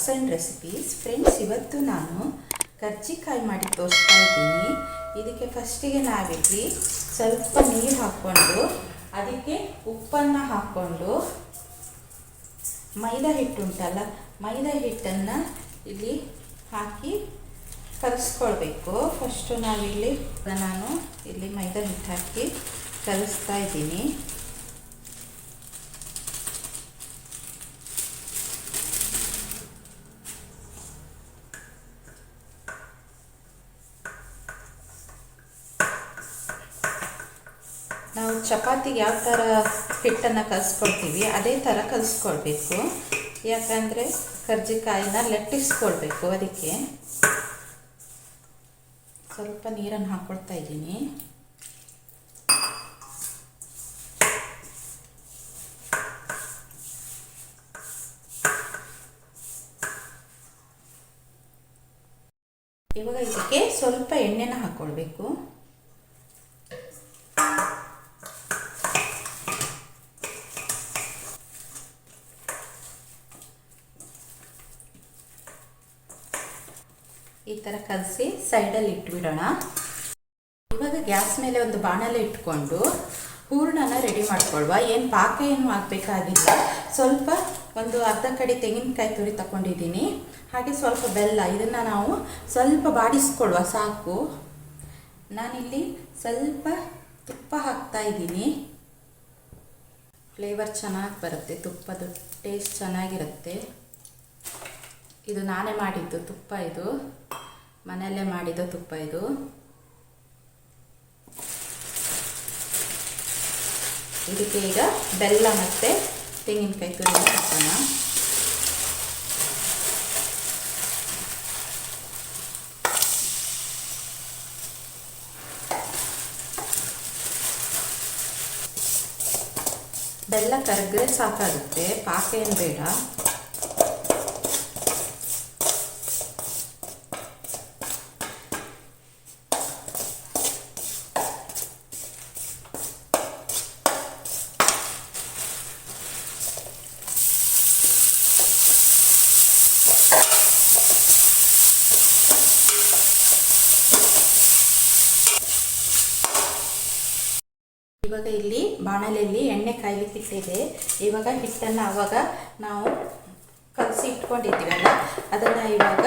Blogs and recipes friends ಇವತ್ತು ನಾನು ಕರ್ಜಿಕಾಯಿ ಮಾಡಿ ತೋರಿಸ್ತಾ ಇದ್ದೀನಿ. ಇದಕ್ಕೆ ಫಸ್ಟಿಗೆ ನಾವಿಲ್ಲಿ ಸ್ವಲ್ಪ ನೀರು ಹಾಕ್ಕೊಂಡು, ಅದಕ್ಕೆ ಉಪ್ಪನ್ನು ಹಾಕ್ಕೊಂಡು, ಮೈದಾ ಹಿಟ್ಟು ಉಂಟಲ್ಲ, ಮೈದಾ ಹಿಟ್ಟನ್ನು ಇಲ್ಲಿ ಹಾಕಿ ಕಲಿಸ್ಕೊಳ್ಬೇಕು. ಫಸ್ಟು ನಾವಿಲ್ಲಿ ನಾನು ಇಲ್ಲಿ ಮೈದಾ ಹಿಟ್ಟು ಹಾಕಿ ಕಲಿಸ್ತಾ ಇದ್ದೀನಿ. ಚಪಾತಿಗೆ ಯಾವ ಥರ ಹಿಟ್ಟನ್ನು ಕಲಿಸ್ಕೊಳ್ತೀವಿ ಅದೇ ಥರ ಕಲಿಸ್ಕೊಳ್ಬೇಕು ಯಾಕಂದರೆ ಕರ್ಜಿಕಾಯಿನ ಲಟ್ಟಿಸ್ಕೊಳ್ಬೇಕು ಅದಕ್ಕೆ. ಸ್ವಲ್ಪ ನೀರನ್ನು ಹಾಕ್ಕೊಳ್ತಾ ಇದ್ದೀನಿ. ಇವಾಗ ಇದಕ್ಕೆ ಸ್ವಲ್ಪ ಎಣ್ಣೆನ ಹಾಕ್ಕೊಳ್ಬೇಕು ಈ ಥರ ಕಲಸಿ ಸೈಡಲ್ಲಿ ಇಟ್ಬಿಡೋಣ. ಇವಾಗ ಗ್ಯಾಸ್ ಮೇಲೆ ಒಂದು ಬಾಣಲೆ ಇಟ್ಕೊಂಡು ಹೂರಣನ ರೆಡಿ ಮಾಡ್ಕೊಳ್ವಾ. ಏನು ಪಾಕ ಏನು ಆಗಬೇಕಾಗಿಲ್ಲ. ಸ್ವಲ್ಪ ಒಂದು ಅರ್ಧ ಕಡೆ ತೆಂಗಿನಕಾಯಿ ತುರಿ ತಗೊಂಡಿದ್ದೀನಿ ಹಾಗೆ ಸ್ವಲ್ಪ ಬೆಲ್ಲ, ಇದನ್ನು ನಾವು ಸ್ವಲ್ಪ ಬಾಡಿಸ್ಕೊಳ್ವಾ, ಸಾಕು. ನಾನಿಲ್ಲಿ ಸ್ವಲ್ಪ ತುಪ್ಪ ಹಾಕ್ತಾ ಇದ್ದೀನಿ. ಫ್ಲೇವರ್ ಚೆನ್ನಾಗಿ ಬರುತ್ತೆ, ತುಪ್ಪದ ಟೇಸ್ಟ್ ಚೆನ್ನಾಗಿರುತ್ತೆ. ಇದು ನಾನೇ ಮಾಡಿದ್ದು ತುಪ್ಪ ಇದು. ಮನೆಯಲ್ಲೇ ಮಾಡಿದ ತುಪ್ಪ ಇದು. ಇದಕ್ಕೆ ಈಗ ಬೆಲ್ಲ ಮತ್ತು ತೆಂಗಿನಕಾಯಿ ತುರಿ ಹಾಕೋಣ. ಬೆಲ್ಲ ಕರಗ್ರೆ ಸಾಕಾಗುತ್ತೆ. ಪಾಕ ಏನು ಬೇಡ. ಇವಾಗ ಇಲ್ಲಿ ಬಾಣಲೆಯಲ್ಲಿ ಎಣ್ಣೆ ಕಾಯ್ಲಿಕ್ಕೆ ಇಟ್ಟಿದೆ ಇವಾಗ ಹಿಟ್ಟನ್ನು ಆವಾಗ ನಾವು ಕಲಸಿ ಇಟ್ಕೊಂಡಿದ್ದೀವಲ್ಲ, ಅದನ್ನು ಇವಾಗ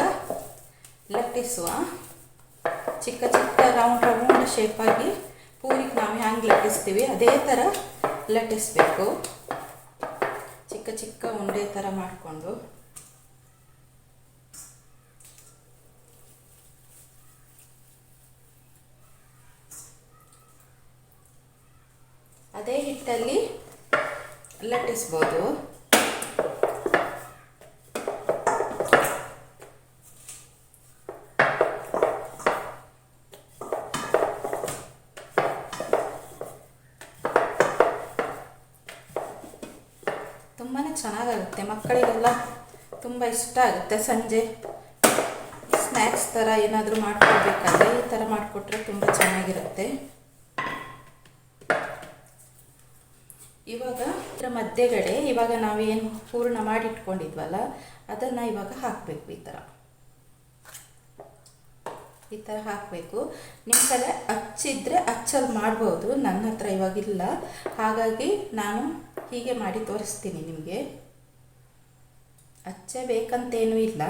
ಲಟ್ಟಿಸುವ. ಚಿಕ್ಕ ಚಿಕ್ಕ ರೌಂಡ್ ರೌಂಡ್ ಶೇಪಾಗಿ ಪೂರಿಗೆ ನಾವು ಹ್ಯಾಂಗೆ ಲಟ್ಟಿಸ್ತೀವಿ. ಅದೇ ಥರ ಲಟ್ಟಿಸ್ಬೇಕು. ಚಿಕ್ಕ ಚಿಕ್ಕ ಉಂಡೆ ಥರ ಮಾಡಿಕೊಂಡು. ಅದೇ ಹಿಟ್ಟಲ್ಲಿ ಲಟ್ಟಿಸ್ಬೋದು. ತುಂಬಾ ಚೆನ್ನಾಗಾಗುತ್ತೆ. ಮಕ್ಕಳಿಗೆಲ್ಲ ತುಂಬ ಇಷ್ಟ ಆಗುತ್ತೆ ಸಂಜೆ. ಸ್ನ್ಯಾಕ್ಸ್ ಥರ ಏನಾದರೂ ಮಾಡ್ಕೊಳ್ಬೇಕಾದ್ರೆ ಈ ಥರ ಮಾಡಿಕೊಟ್ರೆ ತುಂಬ ಚೆನ್ನಾಗಿರುತ್ತೆ ಇವಾಗ ಇದರ ಮಧ್ಯಗಡೆ ಇವಾಗ ನಾವೇನು ಪೂರ್ಣ ಮಾಡಿಟ್ಕೊಂಡಿದ್ವಲ್ಲ, ಅದನ್ನು ಇವಾಗ ಹಾಕಬೇಕು ಈ ಥರ ಈ ಥರ ಹಾಕಬೇಕು. ನಿಮ್ಮ ಕಡೆ ಹಚ್ಚಿದ್ರೆ ಹಚ್ಚಲ್ಲಿ ಮಾಡ್ಬೋದು, ನನ್ನ ಹತ್ರ ಇವಾಗಿಲ್ಲ ಹಾಗಾಗಿ ನಾನು ಹೀಗೆ ಮಾಡಿ ತೋರಿಸ್ತೀನಿ ನಿಮಗೆ. ಅಚ್ಚೆ ಬೇಕಂತೇನೂ ಇಲ್ಲ.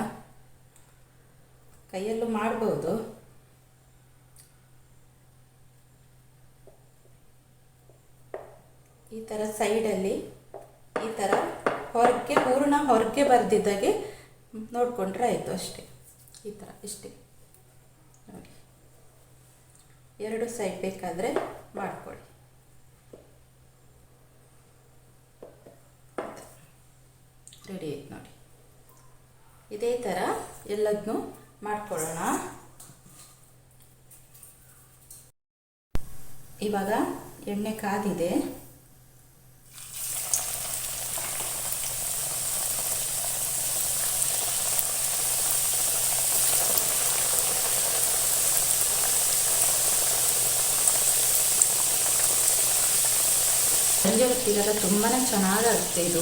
ಕೈಯಲ್ಲೂ ಮಾಡ್ಬೋದು. ಈ ಥರ ಸೈಡಲ್ಲಿ ಥರ ಹೊರಗೆ ಪೂರ್ಣ ಹೊರಗೆ ಬರ್ದಿದ್ದಾಗೆ ನೋಡಿಕೊಂಡ್ರೆ ಆಯಿತು ಅಷ್ಟೇ. ಈ ಥರ ಇಷ್ಟೇ. ನೋಡಿ. ಎರಡು ಸೈಡ್ ಬೇಕಾದರೆ ಮಾಡಿಕೊಳ್ಳಿ. ರೆಡಿ ಆಯ್ತು ನೋಡಿ. ಇದೇ ಥರ ಎಲ್ಲದನ್ನೂ ಮಾಡ್ಕೊಳ್ಳೋಣ. ಇವಾಗ ಎಣ್ಣೆ ಕಾದಿದೆ. ಹಾಕ್ತಿರಲ್ಲ ತುಂಬಾ ಚೆನ್ನಾಗಾಗುತ್ತೆ ಇದು.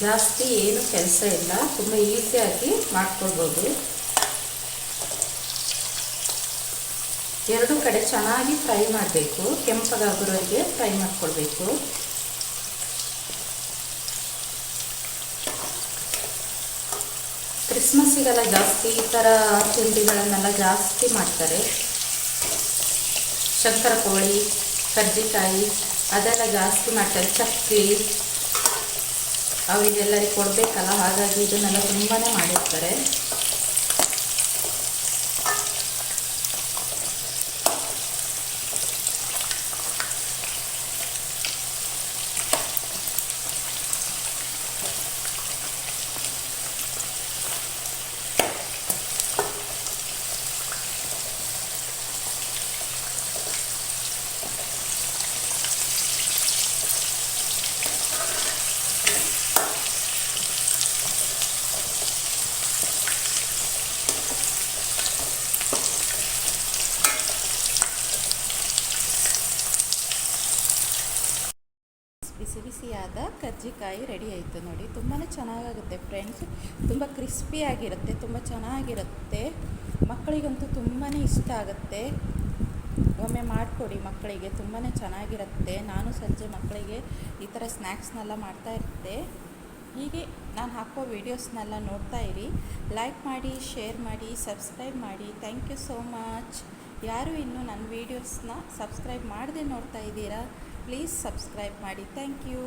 ಜಾಸ್ತಿ ಏನು ಕೆಲಸ ಇಲ್ಲ, ತುಂಬ ಈಸಿಯಾಗಿ ಮಾಡ್ಕೊಳ್ಬೋದು. ಎರಡು ಕಡೆ ಚೆನ್ನಾಗಿ ಫ್ರೈ ಮಾಡಬೇಕು ಕೆಂಪಗಾಗಿರೋರಿಗೆ ಫ್ರೈ ಮಾಡ್ಕೊಳ್ಬೇಕು. ಕ್ರಿಸ್ಮಸ್ಸಿಗೆಲ್ಲ ಜಾಸ್ತಿ ಈ ಥರ ತಿಂಡಿಗಳನ್ನೆಲ್ಲ ಜಾಸ್ತಿ ಮಾಡ್ತಾರೆ. ಶಂಕರ ಕೋಳಿ, ಕರ್ಜಿಕಾಯಿ ಅದೆಲ್ಲ ಜಾಸ್ತಿ ಮಾಡ್ತಾರೆ. ಚಕ್ಕಿ ಅವರಿಗೆಲ್ಲರಿಗೆ ಕೊಡಬೇಕಲ್ಲ, ಹಾಗಾಗಿ ಇದನ್ನೆಲ್ಲ ತುಂಬಾ ಮಾಡಿರ್ತಾರೆ. ಕಜ್ಜಿಕಾಯಿ ರೆಡಿ ಆಯಿತು ನೋಡಿ. ತುಂಬಾ ಚೆನ್ನಾಗಾಗುತ್ತೆ ಫ್ರೆಂಡ್ಸ್ ತುಂಬ ಕ್ರಿಸ್ಪಿಯಾಗಿರುತ್ತೆ ತುಂಬ ಚೆನ್ನಾಗಿರುತ್ತೆ. ಮಕ್ಕಳಿಗಂತೂ ತುಂಬಾ ಇಷ್ಟ ಆಗುತ್ತೆ. ಒಮ್ಮೆ ಮಾಡಿಕೊಡಿ ಮಕ್ಕಳಿಗೆ ತುಂಬಾ ಚೆನ್ನಾಗಿರುತ್ತೆ. ನಾನು ಸಂಜೆ ಮಕ್ಕಳಿಗೆ ಈ ಥರ ಸ್ನ್ಯಾಕ್ಸ್ನೆಲ್ಲ ಮಾಡ್ತಾ ಇರ್ತೆ. ಹೀಗೆ ನಾನು ಹಾಕೋ ವೀಡಿಯೋಸ್ನೆಲ್ಲ ನೋಡ್ತಾ ಇರಿ. ಲೈಕ್ ಮಾಡಿ ಶೇರ್ ಮಾಡಿ ಸಬ್ಸ್ಕ್ರೈಬ್ ಮಾಡಿ. ಥ್ಯಾಂಕ್ ಯು ಸೋ ಮಚ್ ಯಾರು ಇನ್ನೂ ನನ್ನ ವೀಡಿಯೋಸ್ನ ಸಬ್ಸ್ಕ್ರೈಬ್ ಮಾಡದೆ ನೋಡ್ತಾ ಇದ್ದೀರಾ? ಪ್ಲೀಸ್ ಸಬ್ಸ್ಕ್ರೈಬ್ ಮಾಡಿ. Thank you